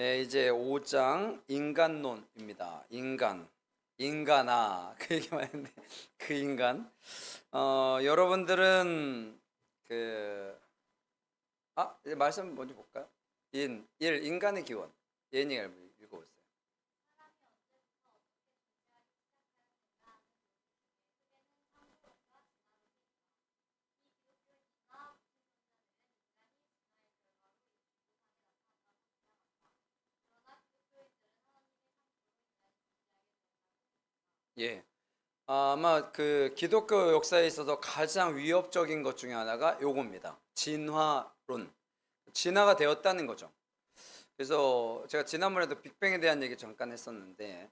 예, 이제 5장 인간론입니다. 인간, 인간아 그 얘기만 했는데 그 인간. 어, 여러분들은 그 아, 말씀 먼저 볼까요? 인, 일 인간의 기원. 예니가 읽어보세요. 예. 아마 그 기독교 역사에 있어서 가장 위협적인 것 중에 하나가 요겁니다. 진화론. 진화가 되었다는 거죠. 그래서 제가 지난번에도 빅뱅에 대한 얘기 잠깐 했었는데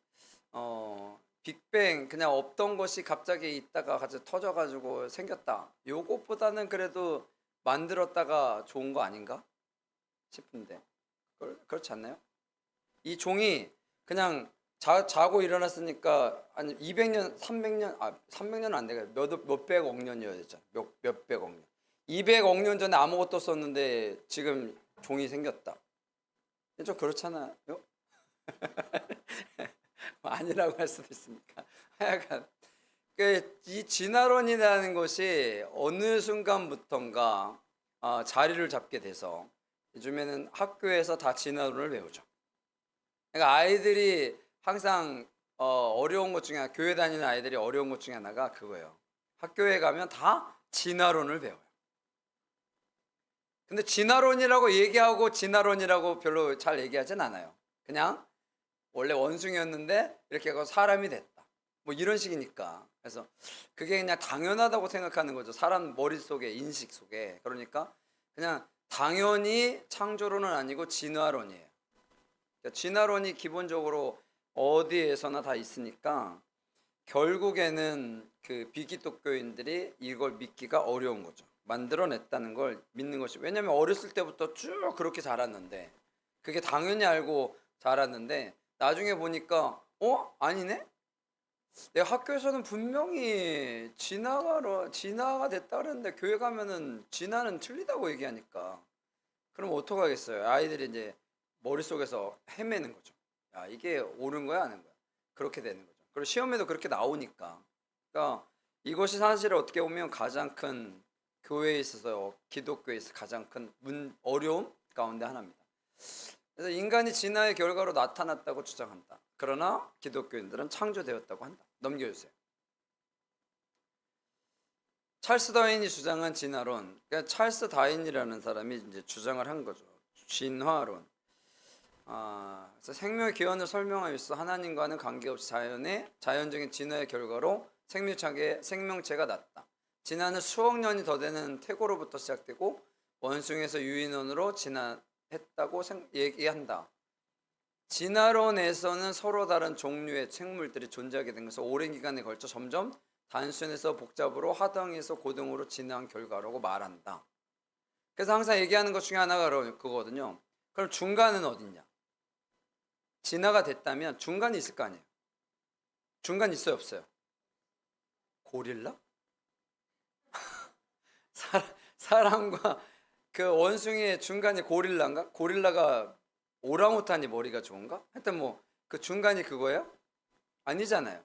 어 빅뱅 그냥 없던 것이 갑자기 있다가 같이 터져 가지고 생겼다. 요것보다는 그래도 만들었다가 좋은 거 아닌가 싶은데 그렇지 않나요? 이 종이 그냥 자, 자고 일어났으니까 아니 200년, 300년, 아 300년은 안 되겠 몇 몇백억 되잖아. 몇 몇백억 년. 200억 년 전에 아무것도 없었는데 지금 종이 생겼다. 좀 그렇잖아요. 아니라고 할 수도 있으니까. 하여간 그이 진화론이라는 것이 어느 순간부턴가 어, 자리를 잡게 돼서 요즘에는 학교에서 다 진화론을 배우죠. 그러니까 아이들이 항상 어, 어려운 것 중에 교회 다니는 아이들이 어려운 것 중에 하나가 그거예요. 학교에 가면 다 진화론을 배워요. 근데 진화론이라고 얘기하고 진화론이라고 별로 잘 얘기하진 않아요. 그냥 원래 원숭이였는데 이렇게 하고 사람이 됐다. 뭐 이런 식이니까. 그래서 그게 그냥 당연하다고 생각하는 거죠. 사람 머릿속에 인식 속에. 그러니까 그냥 당연히 창조론은 아니고 진화론이에요. 그러니까 진화론이 기본적으로 어디에서나 다 있으니까 결국에는 그 비기독교인들이 이걸 믿기가 어려운 거죠. 만들어냈다는 걸 믿는 것이. 왜냐하면 어렸을 때부터 쭉 그렇게 자랐는데 그게 당연히 알고 자랐는데 나중에 보니까 어? 아니네? 내가 학교에서는 분명히 진화가 진화가 됐다 그랬는데 교회 가면은 진화는 틀리다고 얘기하니까. 그럼 어떡하겠어요? 아이들이 이제 머릿속에서 헤매는 거죠 야 이게 옳은 거야 아닌 거야 그렇게 되는 거죠 그리고 시험에도 그렇게 나오니까 그러니까 이것이 사실 어떻게 보면 가장 큰 교회에 있어서 기독교에 있어 가장 큰 문, 어려움 가운데 하나입니다. 그래서 인간이 진화의 결과로 나타났다고 주장한다. 그러나 기독교인들은 창조되었다고 한다. 넘겨주세요. 찰스 다윈이 주장한 진화론, 그러니까 찰스 다윈이라는 사람이 이제 주장을 한 거죠. 진화론. 아, 그래서 생명의 기원을 설명하면서 하나님과는 관계없이 자연의 자연적인 진화의 결과로 생명체가 생명체가 났다. 진화는 수억 년이 더 되는 태고로부터 시작되고 원숭이에서 유인원으로 진화했다고 생, 얘기한다. 진화론에서는 서로 다른 종류의 생물들이 존재하게 된 것은 오랜 기간에 걸쳐 점점 단순에서 복잡으로 하등에서 고등으로 진화한 결과라고 말한다. 그래서 항상 얘기하는 것 중에 하나가 그거거든요. 그럼 중간은 어딨냐? 진화가 됐다면 중간이 있을 거 아니에요. 중간 있어요, 없어요? 고릴라? 사람과 그 원숭이의 중간이 고릴라인가? 고릴라가 오랑우탄이 머리가 좋은가? 하여튼 뭐 그 중간이 그거예요? 아니잖아요.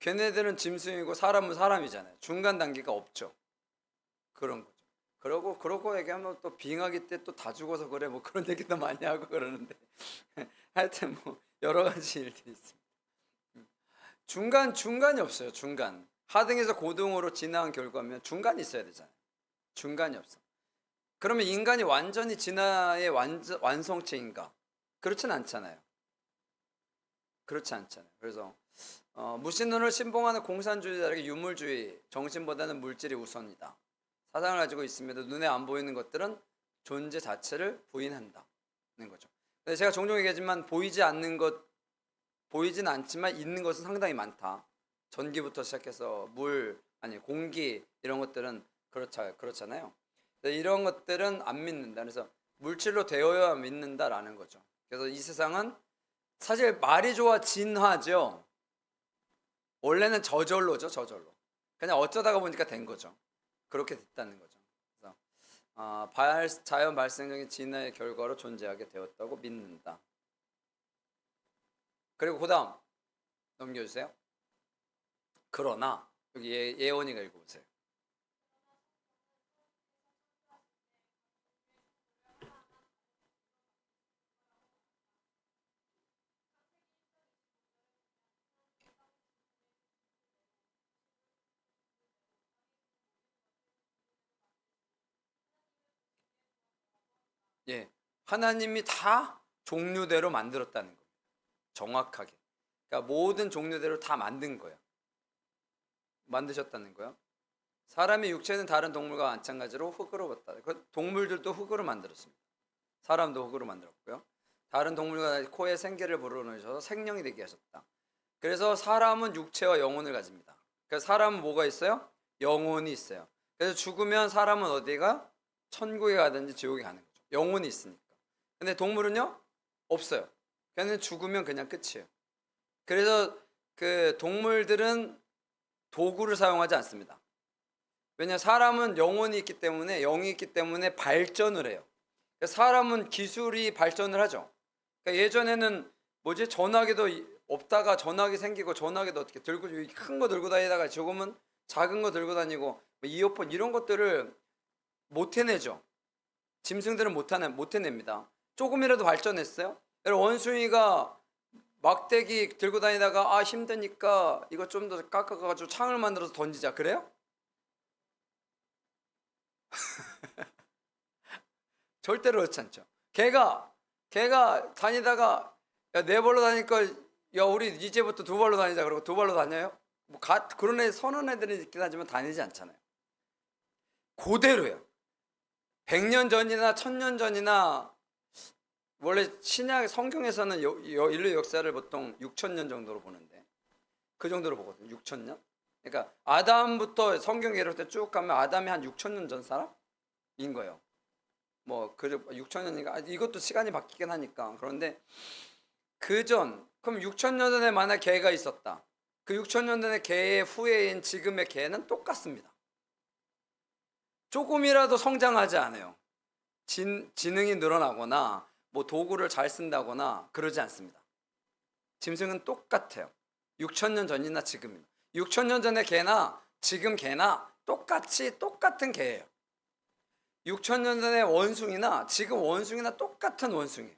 걔네들은 짐승이고 사람은 사람이잖아요. 중간 단계가 없죠. 그런 거죠. 그러고 그러고 얘기하면 또 빙하기 때 또 다 죽어서 그래 뭐 그런 얘기도 많이 하고 그러는데 하여튼 뭐 여러 가지 일들이 있습니다. 중간 중간이 없어요. 중간 하등에서 고등으로 진화한 결과면 중간이 있어야 되잖아요. 중간이 없어. 그러면 인간이 완전히 진화의 완전, 완성체인가? 그렇진 않잖아요. 그렇지 않잖아요. 그래서 어, 무신론을 신봉하는 공산주의자에게 유물주의, 정신보다는 물질이 우선이다. 사상을 가지고 있음에도 눈에 안 보이는 것들은 존재 자체를 부인한다는 거죠. 근데 제가 종종 얘기하지만 보이지 않는 것, 보이진 않지만 있는 것은 상당히 많다. 전기부터 시작해서 물, 아니 공기 이런 것들은 그렇자 그렇잖아요. 이런 것들은 안 믿는다. 그래서 물질로 되어야 믿는다라는 거죠. 그래서 이 세상은 사실 말이 좋아 진화죠. 원래는 저절로죠, 저절로. 그냥 어쩌다가 보니까 된 거죠. 그렇게 됐다는 거죠. 그래서 아, 발, 자연 발생적인 진화의 결과로 존재하게 되었다고 믿는다. 그리고 그다음 넘겨주세요. 그러나 여기 예, 예원이가 읽어보세요. 예, 하나님이 다 종류대로 만들었다는 겁니다. 정확하게. 그러니까 모든 종류대로 다 만든 거예요. 만드셨다는 거예요. 사람의 육체는 다른 동물과 마찬가지로 흙으로 봤다. 그 동물들도 흙으로 만들었습니다. 사람도 흙으로 만들었고요. 다른 동물과 코에 생기를 불어넣으셔서 생명이 되게 하셨다. 그래서 사람은 육체와 영혼을 가집니다. 그래서 사람은 뭐가 있어요? 영혼이 있어요. 그래서 죽으면 사람은 어디가? 천국에 가든지 지옥에 가는 거죠. 영혼이 있으니까. 근데 동물은요? 없어요. 걔는 죽으면 그냥 끝이에요. 그래서 그 동물들은 도구를 사용하지 않습니다. 왜냐 사람은 영혼이 있기 때문에 영이 있기 때문에 발전을 해요. 그러니까 사람은 기술이 발전을 하죠. 그러니까 예전에는 뭐지 전화기도 이- 없다가 전화기 생기고 전화기도 어떻게 들고 큰 거 들고 다니다가 조금은 작은 거 들고 다니고 뭐 이어폰 이런 것들을 못 해내죠. 짐승들은 못 해내 못 해냅니다. 조금이라도 발전했어요. 원숭이가 막대기 들고 다니다가 아 힘드니까 이거 좀 더 깎아가지고 창을 만들어서 던지자 그래요? 절대로 그렇지 않죠. 걔가 걔가 다니다가 야, 네 발로 다니까 야 우리 이제부터 두 발로 다니자 그러고 두 발로 다녀요? 뭐 가, 그런 애 선한 애들은 있긴 하지만 다니지 않잖아요. 그대로요. 100년 전이나 1000년 전이나 원래 신약 성경에서는 여- 여- 인류 역사를 보통 6천년 정도로 보는데 그 정도로 보거든요. 6천년. 그러니까 아담부터 성경 예로 때쭉 가면 아담이 한 6천년 전 사람인 거예요. 뭐 그래 6천년이니까 이것도 시간이 바뀌긴 하니까 그런데 그 전 그럼 6천년 전에 만약 개가 있었다. 그 6천년 전에 개의 후예인 지금의 개는 똑같습니다. 조금이라도 성장하지 않아요. 진, 지능이 늘어나거나 뭐 도구를 잘 쓴다거나 그러지 않습니다. 짐승은 똑같아요. 6천 년 전이나 지금이나 6천 년 전의 개나 지금 개나 똑같이 똑같은 개예요. 6천 년 전의 원숭이나 지금 원숭이나 똑같은 원숭이에요.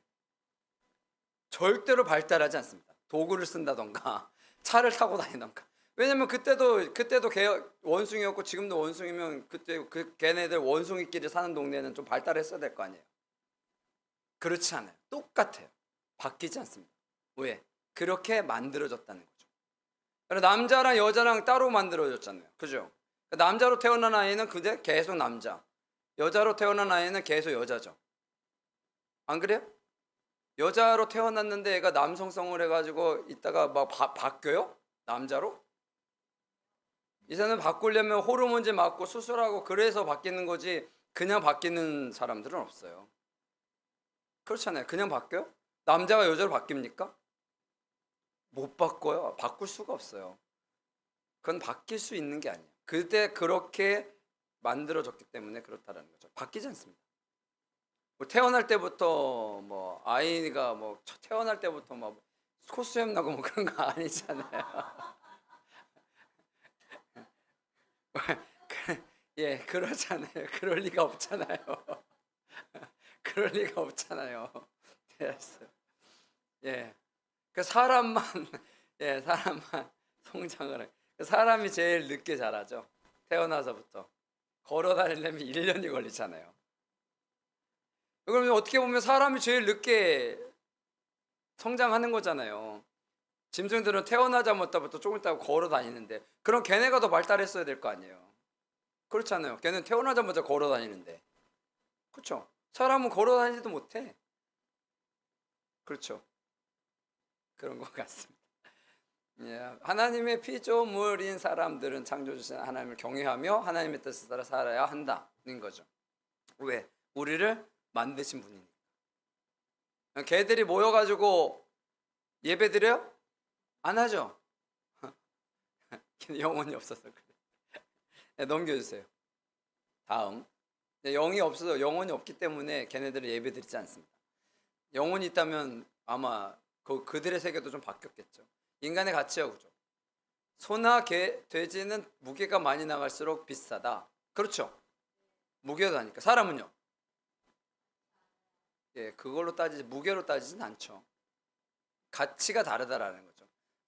절대로 발달하지 않습니다. 도구를 쓴다던가 차를 타고 다니던가. 왜냐면 그때도 그때도 개 원숭이였고 지금도 원숭이면 그때 그 걔네들 원숭이끼리 사는 동네는 좀 발달했어야 될 거 아니에요. 그렇지 않아요. 똑같아요. 바뀌지 않습니다. 왜? 그렇게 만들어졌다는 거죠. 그래서 남자랑 여자랑 따로 만들어졌잖아요. 그죠? 남자로 태어난 아이는 그대 계속 남자. 여자로 태어난 아이는 계속 여자죠. 안 그래요? 여자로 태어났는데 애가 남성성을 해가지고 있다가 막 바, 바뀌어요? 남자로? 이제는 바꾸려면 호르몬제 맞고 수술하고 그래서 바뀌는 거지 그냥 바뀌는 사람들은 없어요. 그렇잖아요. 그냥 바뀌어요? 남자가 여자로 바뀝니까? 못 바꿔요. 바꿀 수가 없어요. 그건 바뀔 수 있는 게 아니에요. 그때 그렇게 만들어졌기 때문에 그렇다라는 거죠. 바뀌지 않습니다. 뭐 태어날 때부터 뭐 아이가 뭐 첫- 태어날 때부터 막 코수염 나고 뭐 그런 거 아니잖아요. 그- 예, 그러잖아요. 그럴 리가 없잖아요. 그럴 리가 없잖아요. 됐어. 예. 그 사람만 예, 사람만 성장을 해. 그 사람이 제일 늦게 자라죠. 태어나서부터 걸어 다니려면 1년이 걸리잖아요. 그러면 어떻게 보면 사람이 제일 늦게 성장하는 거잖아요. 짐승들은 태어나자마자부터 조금 있다가 걸어 다니는데 그럼 걔네가 더 발달했어야 될 거 아니에요. 그렇잖아요. 걔는 태어나자마자 걸어 다니는데. 그렇죠? 사람은 걸어 다니지도 못해. 그렇죠. 그런 것 같습니다. 예, 하나님의 피조물인 사람들은 창조주신 하나님을 경외하며 하나님의 뜻을 따라 살아야 한다는 거죠. 왜? 우리를 만드신 분이니까. 개들이 모여가지고 예배 드려요? 안 하죠. 영혼이 없어서 그래. 네, 넘겨주세요. 다음 근데 영이 없어서 영혼이 없기 때문에 걔네들은 예배드리지 않습니다. 영혼이 있다면 아마 그 그들의 세계도 좀 바뀌었겠죠. 인간의 가치와 구조. 소나 개, 돼지는 무게가 많이 나갈수록 비싸다. 그렇죠. 무게도 하니까 사람은요. 예, 그걸로 따지지 무게로 따지진 않죠. 가치가 다르다라는 거죠.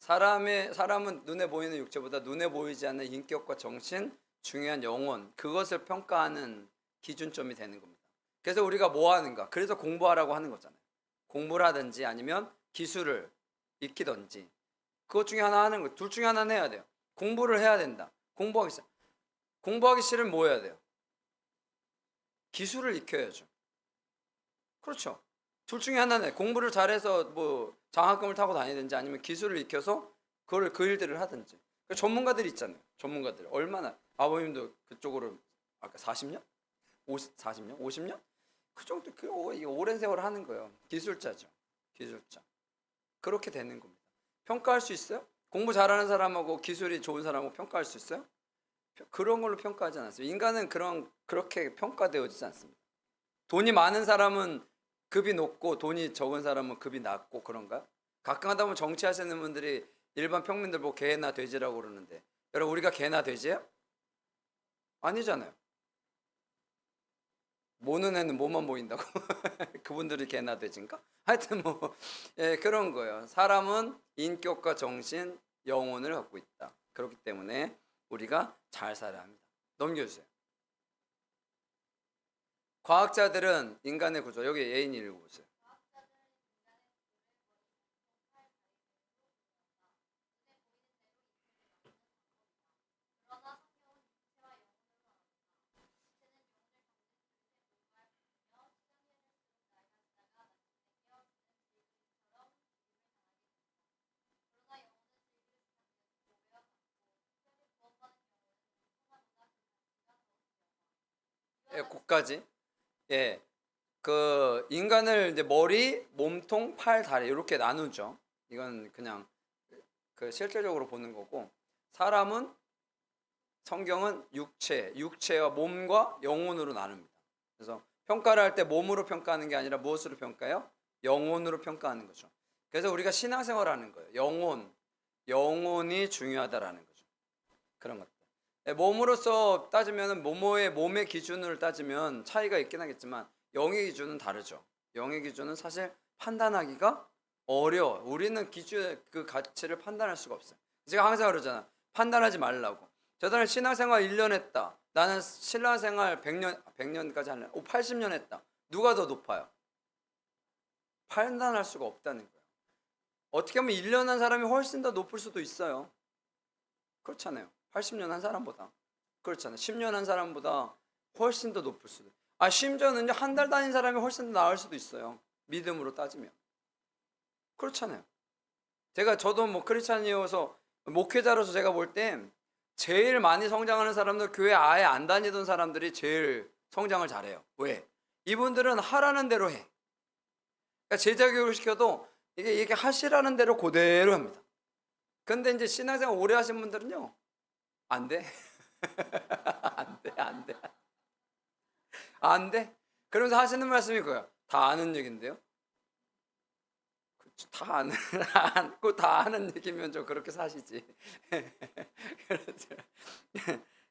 사람의 사람은 눈에 보이는 육체보다 눈에 보이지 않는 인격과 정신, 중요한 영혼 그것을 평가하는 기준점이 되는 겁니다. 그래서 우리가 뭐 하는가? 그래서 공부하라고 하는 거잖아요. 공부를 하든지 아니면 기술을 익히든지 그것 중에 하나 하는 거. 둘 중에 하나는 해야 돼요. 공부를 해야 된다. 공부하기 싫. 공부하기 싫으면 뭐 해야 돼요? 기술을 익혀야죠. 그렇죠. 둘 중에 하나는 공부를 잘해서 뭐 장학금을 타고 다니든지 아니면 기술을 익혀서 그걸 그 일들을 하든지. 그 전문가들 있잖아요. 전문가들 얼마나 아버님도 그쪽으로 아까 40년, 50, 40년, 50년 그 정도 그 오랜 세월 하는 거예요. 기술자죠. 기술자. 그렇게 되는 겁니다. 평가할 수 있어요? 공부 잘하는 사람하고 기술이 좋은 사람하고 평가할 수 있어요? 평- 그런 걸로 평가하지 않았어요. 인간은 그런 그렇게 평가되어지지 않습니다. 돈이 많은 사람은 급이 높고 돈이 적은 사람은 급이 낮고 그런가요? 가끔 하다 보면 정치하시는 분들이 일반 평민들 보고 개나 돼지라고 그러는데 여러분 우리가 개나 돼지예요? 아니잖아요. 모는 애는 뭐만 보인다고 그분들이 개나 돼지인가? 하여튼 뭐 예, 그런 거예요. 사람은 인격과 정신, 영혼을 갖고 있다. 그렇기 때문에 우리가 잘 살아야 합니다. 넘겨주세요. 과학자들은 인간의 구조 여기 예인이 읽어보세요. 예, 거까지. 예. 그 인간을 이제 머리, 몸통, 팔, 다리 이렇게 나누죠. 이건 그냥 그 실제적으로 보는 거고 사람은 성경은 육체, 육체와 몸과 영혼으로 나눕니다. 그래서 평가를 할 때 몸으로 평가하는 게 아니라 무엇으로 평가해요? 영혼으로 평가하는 거죠. 그래서 우리가 신앙생활하는 거예요. 영혼, 영혼이 중요하다라는 거죠. 그런. 네, 몸으로서 따지면 모모의 몸의 기준을 따지면 차이가 있긴 하겠지만 영의 기준은 다르죠. 영의 기준은 사실 판단하기가 어려워. 우리는 기준 그 가치를 판단할 수가 없어요. 제가 항상 그러잖아. 판단하지 말라고. 저 사람 신앙생활 1년 했다. 나는 신앙생활 100년 100년까지 할래. 오 80년 했다. 누가 더 높아요? 판단할 수가 없다는 거예요. 어떻게 보면 1년 한 사람이 훨씬 더 높을 수도 있어요. 그렇잖아요. 80년 한 사람보다. 그렇잖아요. 10년 한 사람보다 훨씬 더 높을 수도. 아, 심지어는 한 달 다닌 사람이 훨씬 더 나을 수도 있어요. 믿음으로 따지면. 그렇잖아요. 제가 저도 뭐 크리스찬이어서 목회자로서 제가 볼땐 제일 많이 성장하는 사람들 교회 아예 안 다니던 사람들이 제일 성장을 잘해요. 왜? 이분들은 하라는 대로 해. 그러니까 제자 교육을 시켜도 이게 이게 하시라는 대로 그대로 합니다. 근데 이제 신앙생활 오래 하신 분들은요. 안 돼. 안 돼. 안 돼. 안 돼. 그러면서 하시는 말씀이 그거야. 다 아는 얘긴데요. 다 아는 안고 다 아는 얘기면 좀 그렇게 사시지. 그렇죠.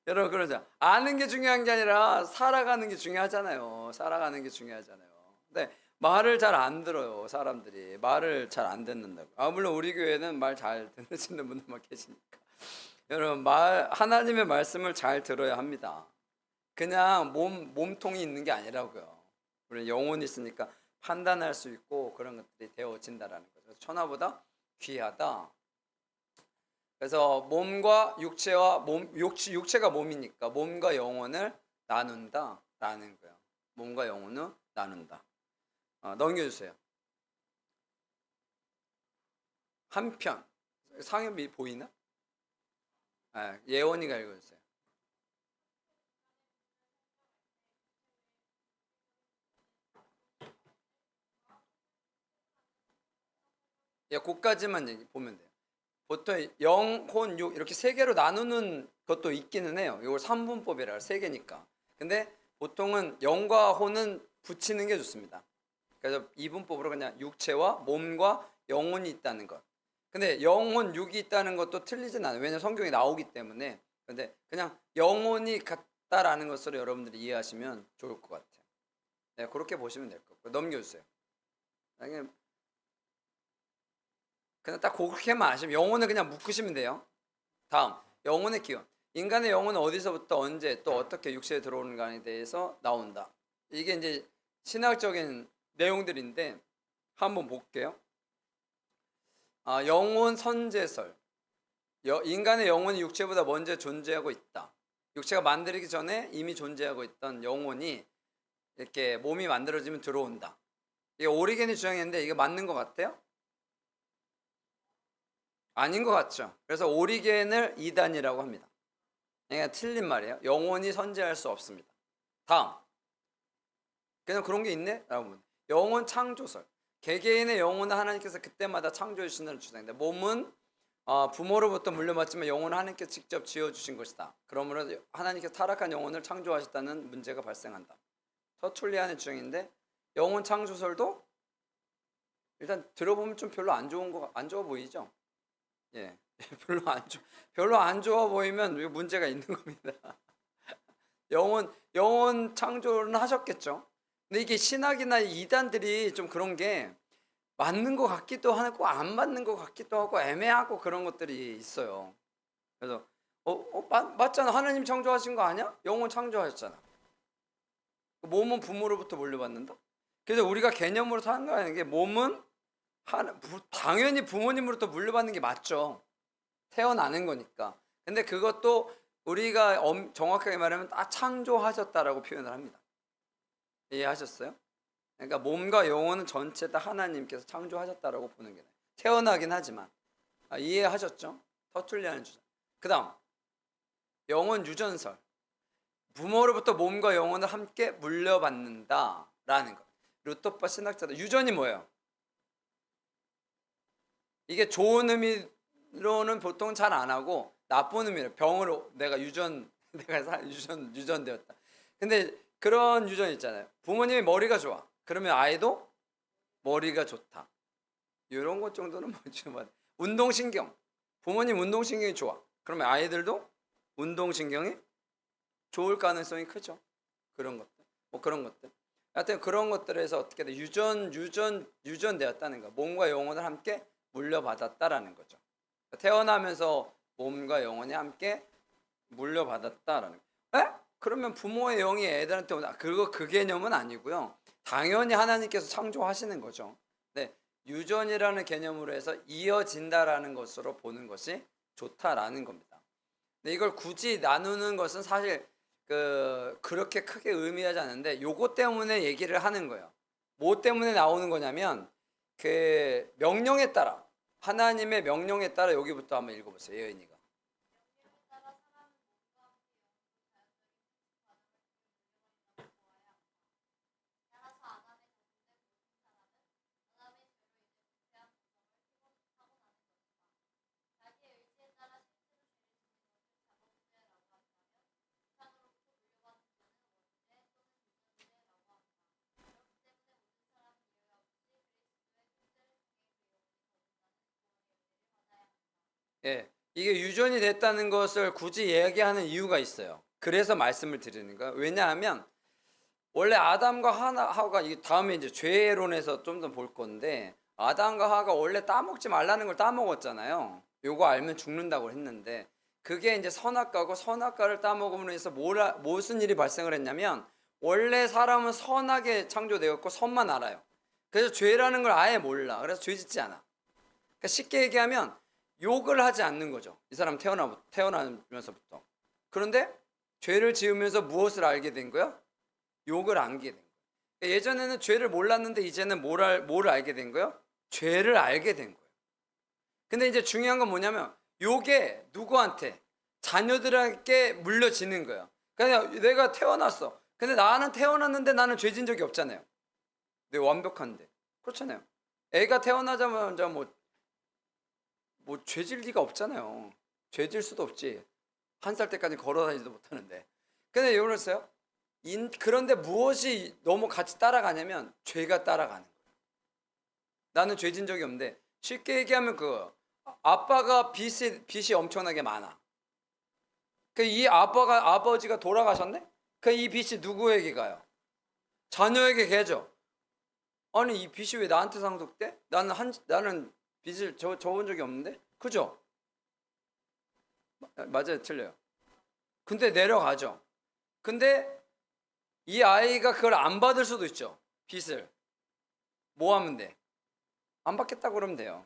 여러분 그러죠. 아는 게 중요한 게 아니라 살아가는 게 중요하잖아요. 살아가는 게 중요하잖아요. 근데 말을 잘 안 들어요. 사람들이 말을 잘 안 듣는다고. 아 물론 우리 교회는 말 잘 듣는 분들만 계시니까. 여러분 말 하나님의 말씀을 잘 들어야 합니다. 그냥 몸 몸통이 있는 게 아니라고요. 우리 영혼이 있으니까 판단할 수 있고 그런 것들이 되어진다라는 거죠. 천하보다 귀하다. 그래서 몸과 육체와 몸 육체, 육체가 몸이니까 몸과 영혼을 나눈다라는 거예요. 몸과 영혼을 나눈다. 어, 넘겨주세요. 한편 상엽이 보이나? 아, 예원이가 읽어주세요. 예, 그까지만 얘기 보면 돼요. 보통 영, 혼, 육 이렇게 세 개로 나누는 것도 있기는 해요. 이걸 삼분법이라 세 개니까. 근데 보통은 영과 혼은 붙이는 게 좋습니다. 그래서 이분법으로 그냥 육체와 몸과 영혼이 있다는 것. 근데 영혼 육이 있다는 것도 틀리진 않아요. 왜냐면 성경에 나오기 때문에. 근데 그냥 영혼이 같다라는 것으로 여러분들이 이해하시면 좋을 것 같아요. 네, 그렇게 보시면 될것 같고요. 넘겨주세요. 그냥 그냥 딱 그렇게만 아시면 영혼을 그냥 묶으시면 돼요. 다음 영혼의 기원. 인간의 영혼은 어디서부터 언제 또 어떻게 육체에 들어오는가에 대해서 나온다. 이게 이제 신학적인 내용들인데 한번 볼게요. 아, 영혼 선제설. 여- 인간의 영혼이 육체보다 먼저 존재하고 있다. 육체가 만들기 전에 이미 존재하고 있던 영혼이 이렇게 몸이 만들어지면 들어온다. 이게 오리겐이 주장했는데 이게 맞는 것 같아요? 아닌 것 같죠. 그래서 오리겐을 이단이라고 합니다. 그러니까 틀린 말이에요. 영혼이 선제할 수 없습니다. 다음. 그냥 그런 게 있네? 문 영혼 창조설. 개개인의 영혼을 하나님께서 그때마다 창조해 주신다는 주장인데 몸은 어, 부모로부터 물려받지만 영혼은 하나님께서 직접 지어 주신 것이다. 그러므로 하나님께서 타락한 영혼을 창조하셨다는 문제가 발생한다. 터툴리안의 주장인데 영혼 창조설도 일단 들어보면 좀 별로 안 좋은 거 안 좋아 보이죠? 예, 별로 안 좋, 별로 안 좋아 보이면 문제가 있는 겁니다. 영혼 영혼 창조는 하셨겠죠. 근데 이게 신학이나 이단들이 좀 그런 게 맞는 것 같기도 하고 안 맞는 것 같기도 하고 애매하고 그런 것들이 있어요. 그래서 어, 어 맞, 맞잖아. 하나님 창조하신 거 아니야? 영혼 창조하셨잖아. 몸은 부모로부터 물려받는다. 그래서 우리가 개념으로 생각하는 게 몸은 하나, 부- 당연히 부모님으로부터 물려받는 게 맞죠. 태어나는 거니까. 근데 그것도 우리가 엄- 정확하게 말하면 다 창조하셨다라고 표현을 합니다. 이해하셨어요? 그러니까 몸과 영혼은 전체 다 하나님께서 창조하셨다라고 보는 게. 태어나긴 하지만 아, 이해하셨죠? 터툴리하는 주장. 그다음 영혼 유전설. 부모로부터 몸과 영혼을 함께 물려받는다라는 것. 루터파 신학자들 유전이 뭐예요? 이게 좋은 의미로는 보통 잘 안 하고 나쁜 의미로 병으로 내가 유전 내가 사- 유전 유전되었다. 근데 그런 유전 있잖아요. 부모님이 머리가 좋아. 그러면 아이도 머리가 좋다. 이런 것 정도는 뭐죠? 뭐 운동신경. 부모님 운동신경이 좋아. 그러면 아이들도 운동신경이 좋을 가능성이 크죠. 그런 것들. 뭐 그런 것들. 하여튼 그런 것들에서 어떻게 돼? 유전 유전 유전되었다는 거. 몸과 영혼을 함께 물려받았다라는 거죠. 태어나면서 몸과 영혼이 함께 물려받았다라는 거. 에? 그러면 부모의 영이 애들한테 오나 그거 그 개념은 아니고요. 당연히 하나님께서 창조하시는 거죠. 네, 유전이라는 개념으로 해서 이어진다라는 것으로 보는 것이 좋다라는 겁니다. 근데 이걸 굳이 나누는 것은 사실 그 그렇게 크게 의미하지 않는데 요거 때문에 얘기를 하는 거예요. 뭐 때문에 나오는 거냐면 그 명령에 따라 하나님의 명령에 따라 여기부터 한번 읽어보세요, 예은이가. 예, 이게 유전이 됐다는 것을 굳이 얘기하는 이유가 있어요. 그래서 말씀을 드리는 거예요. 왜냐하면 원래 아담과 하와가 이 다음에 이제 죄론에서 좀 더 볼 건데 아담과 하와가 원래 따먹지 말라는 걸 따먹었잖아요. 요거 알면 죽는다고 했는데 그게 이제 선악과고 선악과를 따먹음으로 해서 뭐라, 무슨 일이 발생을 했냐면 원래 사람은 선하게 창조되었고 선만 알아요. 그래서 죄라는 걸 아예 몰라. 그래서 죄 짓지 않아. 그러니까 쉽게 얘기하면 욕을 하지 않는 거죠. 이 사람 태어나 태어나면서부터. 그런데 죄를 지으면서 무엇을 알게 된 거야? 욕을 알게 된 거야. 그러니까 예전에는 죄를 몰랐는데 이제는 뭘, 알, 뭘 알게 된 거야? 죄를 알게 된 거예요. 근데 이제 중요한 건 뭐냐면 요게 누구한테 자녀들에게 물려지는 거예요. 그냥 내가 태어났어. 근데 나는 태어났는데 나는 죄진 적이 없잖아요. 내 완벽한데. 그렇잖아요. 애가 태어나자마자 뭐 뭐 죄질 리가 없잖아요. 죄질 수도 없지. 한 살 때까지 걸어 다니지도 못하는데. 근데 인, 그런데 무엇이 너무 같이 따라가냐면 죄가 따라가는 거예요. 나는 죄진 적이 없는데 쉽게 얘기하면 그 아빠가 빚이 빚이 엄청나게 많아. 그 이 아빠가 아버지가 돌아가셨네? 그 이 빚이 누구에게 가요? 자녀에게 가죠. 아니 이 빚이 왜 나한테 상속돼? 나는 한 나는 빚을 져 져본 적이 없는데, 그죠? 마- 맞아요, 틀려요. 근데 내려가죠. 근데 이 아이가 그걸 안 받을 수도 있죠. 빚을 뭐 하면 돼? 안 받겠다 그러면 돼요.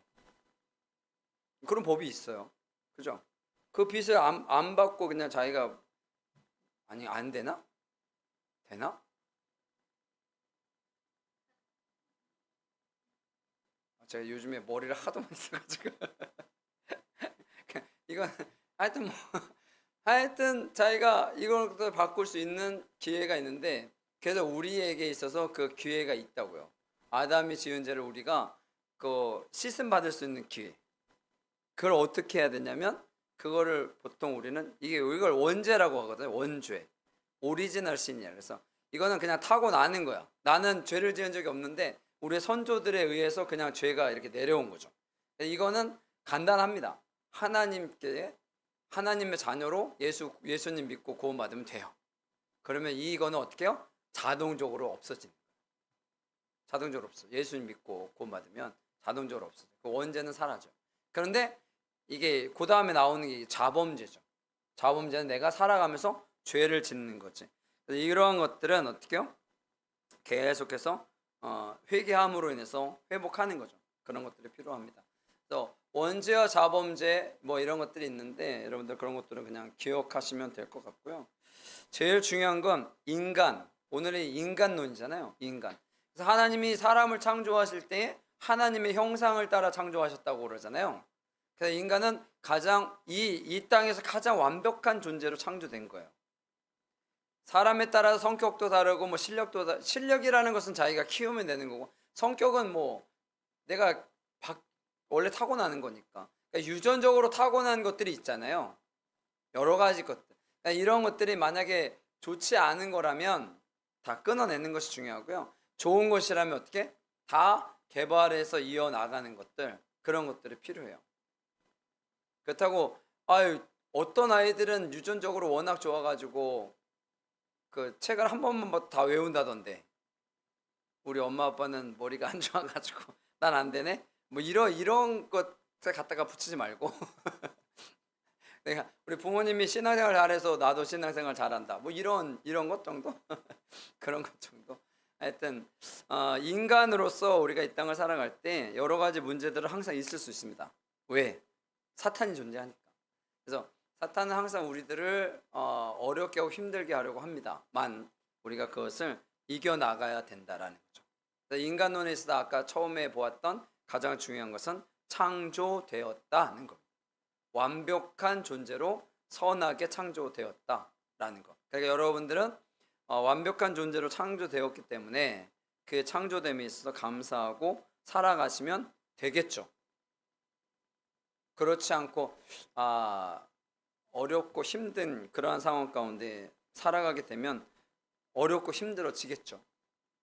그런 법이 있어요. 그죠? 그 빚을 안, 안 받고 그냥 자기가 아니 안 되나? 되나? 제가 요즘에 머리를 하도 많이 써가지고 이건 하여튼 뭐 하여튼 자기가 이걸 바꿀 수 있는 기회가 있는데 그래서 우리에게 있어서 그 기회가 있다고요. 아담이 지은 죄를 우리가 그 씻음 받을 수 있는 기회. 그걸 어떻게 해야 되냐면 그거를 보통 우리는 이게 이걸 원죄라고 하거든요. 원죄. 오리지널 신이야. 그래서 이거는 그냥 타고 나는 거야. 나는 죄를 지은 적이 없는데 우리의 선조들에 의해서 그냥 죄가 이렇게 내려온 거죠. 이거는 간단합니다. 하나님께 하나님의 자녀로 예수 예수님 믿고 구원 받으면 돼요. 그러면 이거는 어떻게 해요? 자동적으로 거예요. 자동적으로 없어. 예수님 믿고 구원 받으면 자동적으로 없어져. 그 원죄는 사라져. 그런데 이게 그 다음에 나오는 게 자범죄죠. 자범죄는 내가 살아가면서 죄를 짓는 거지. 이러한 것들은 어떻게 요 계속해서 어, 회개함으로 인해서 회복하는 거죠. 그런 것들이 필요합니다. 그래서 원죄와 자범죄 뭐 이런 것들이 있는데 여러분들 그런 것들은 그냥 기억하시면 될 것 같고요. 제일 중요한 건 인간. 오늘의 인간론이잖아요. 인간. 그래서 하나님이 사람을 창조하실 때 하나님의 형상을 따라 창조하셨다고 그러잖아요. 그래서 인간은 가장 이, 이 땅에서 가장 완벽한 존재로 창조된 거예요. 사람에 따라서 성격도 다르고 뭐 실력도 다, 실력이라는 것은 자기가 키우면 되는 거고 성격은 뭐 내가 박- 원래 타고나는 거니까 그러니까 유전적으로 타고난 것들이 있잖아요. 여러 가지 것들. 그러니까 이런 것들이 만약에 좋지 않은 거라면 다 끊어내는 것이 중요하고요. 좋은 것이라면 어떻게 다 개발해서 이어 나가는 것들 그런 것들이 필요해요. 그렇다고 아유 어떤 아이들은 유전적으로 워낙 좋아가지고 그 책을 한 번만 봐도 다 외운다던데. 우리 엄마 아빠는 머리가 안 좋아가지고 난 안 되네? 뭐 이런 이런 것에 갖다가 붙이지 말고. 내가 우리 부모님이 신앙생활 잘해서 나도 신앙생활 잘한다. 뭐 이런 이런 것 정도? 그런 것 정도. 하여튼 어, 인간으로서 우리가 이 땅을 살아갈 때 여러 가지 문제들은 항상 있을 수 있습니다. 왜? 사탄이 존재하니까. 그래서 사탄은 항상 우리들을 어, 어렵게 하고 힘들게 하려고 합니다만 우리가 그것을 이겨 나가야 된다라는 거죠. 인간론에서 아까 처음에 보았던 가장 중요한 것은 창조되었다는 것. 완벽한 존재로 선하게 창조되었다라는 것. 그러니까 여러분들은 어, 완벽한 존재로 창조되었기 때문에 그 창조됨에 있어서 감사하고 살아가시면 되겠죠. 그렇지 않고 아 어렵고 힘든 그러한 상황 가운데 살아가게 되면 어렵고 힘들어지겠죠.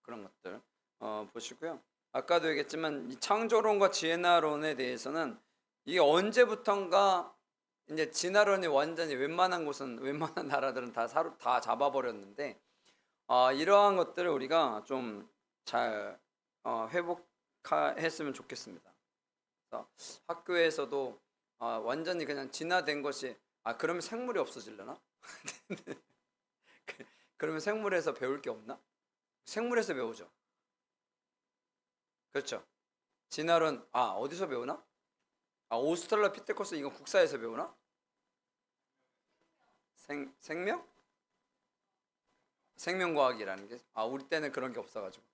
그런 것들 어, 보시고요. 아까도 얘기했지만 이 창조론과 진화론에 대해서는 이게 언제부턴가 이제 진화론이 완전히 웬만한 곳은 웬만한 나라들은 다 사로 다 잡아버렸는데 어, 이러한 것들을 우리가 좀잘 어, 회복했으면 좋겠습니다. 학교에서도 어, 완전히 그냥 진화된 것이 아 그러면 생물이 없어질려나? 그- 그러면 생물에서 배울 게 없나? 생물에서 배우죠. 그렇죠. 진화론 아 어디서 배우나? 아 오스트랄로피테쿠스 이건 국사에서 배우나? 생 생명? 생명과학이라는 게 아 우리 때는 그런 게 없어가지고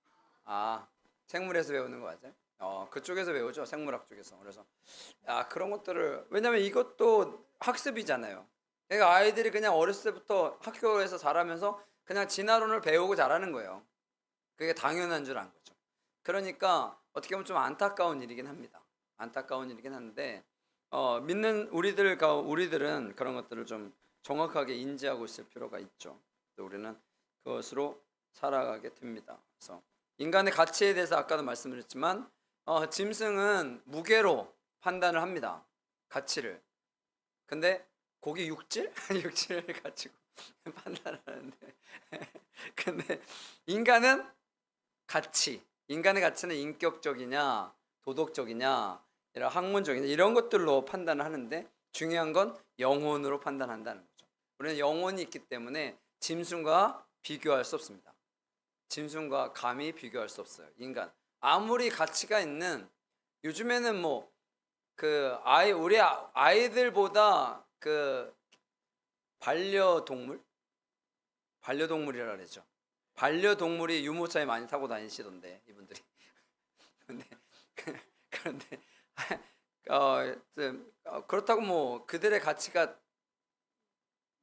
아 생물에서 배우는 거 맞아요? 어 그쪽에서 배우죠 생물학 쪽에서 그래서 아 그런 것들을 왜냐면 이것도 학습이잖아요. 그러니까 아이들이 그냥 어렸을 때부터 학교에서 자라면서 그냥 진화론을 배우고 자라는 거예요. 그게 당연한 줄 안 거죠. 그러니까 어떻게 보면 좀 안타까운 일이긴 합니다. 안타까운 일이긴 한데 어, 믿는 우리들 가 우리들은 그런 것들을 좀 정확하게 인지하고 있을 필요가 있죠. 또 우리는 그것으로 살아가게 됩니다. 그래서 인간의 가치에 대해서 아까도 말씀드렸지만 어, 짐승은 무게로 판단을 합니다. 가치를. 근데 고기 육질? 육질을 가지고 판단을 하는데 근데 인간은 가치. 인간의 가치는 인격적이냐, 도덕적이냐, 이런 학문적이냐 이런 것들로 판단을 하는데 중요한 건 영혼으로 판단한다는 거죠. 우리는 영혼이 있기 때문에 짐승과 비교할 수 없습니다. 짐승과 감히 비교할 수 없어요. 인간 아무리 가치가 있는 요즘에는 뭐 그 아이 우리 아- 아이들보다 그 반려동물 반려동물이라 그러죠. 반려동물이 유모차에 많이 타고 다니시던데 이분들이. 근데 그런데 어, 좀, 어, 그렇다고 뭐 그들의 가치가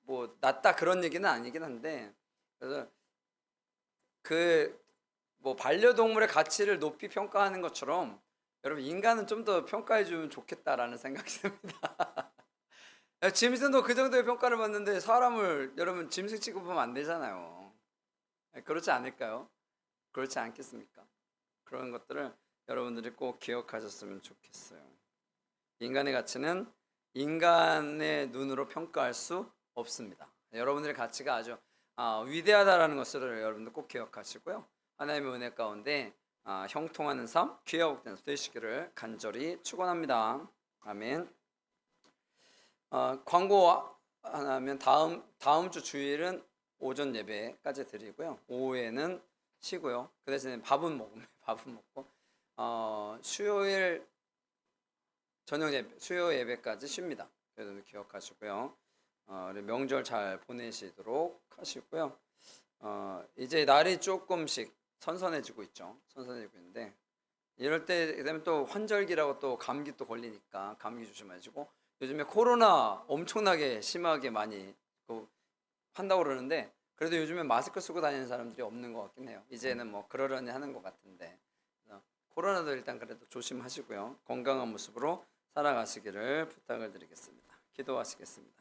뭐 낮다 그런 얘기는 아니긴 한데 그래서 그 뭐 반려동물의 가치를 높이 평가하는 것처럼 여러분 인간은 좀 더 평가해 주면 좋겠다라는 생각이 듭니다. 짐승도 그 정도의 평가를 받는데 사람을 여러분 짐승 취급하면 안 되잖아요. 그렇지 않을까요? 그렇지 않겠습니까? 그런 것들을 여러분들이 꼭 기억하셨으면 좋겠어요. 인간의 가치는 인간의 눈으로 평가할 수 없습니다. 여러분들의 가치가 아주 아, 위대하다라는 것을 여러분들 꼭 기억하시고요. 하나님의 은혜 가운데 아, 형통하는 삶, 귀하 복된 삶 되시기를 간절히 축원합니다. 아멘. 어, 광고 하나면 다음 다음 주 주일은 오전 예배까지 드리고요. 오후에는 쉬고요. 그 대신에 밥은 먹으면 밥은 먹고 어, 수요일 저녁 예배, 수요 예배까지 쉽니다. 그래도 기억하시고요. 어, 명절 잘 보내시도록 하시고요. 어, 이제 날이 조금씩 선선해지고 있죠. 선선해지고 있는데 이럴 때 되면 또 환절기라고 또 감기 또 걸리니까 감기 조심하시고 요즘에 코로나 엄청나게 심하게 많이 그 한다고 그러는데 그래도 요즘에 마스크 쓰고 다니는 사람들이 없는 것 같긴 해요. 이제는 뭐 그러려니 하는 것 같은데 코로나도 일단 그래도 조심하시고요. 건강한 모습으로 살아가시기를 부탁을 드리겠습니다. 기도하시겠습니다.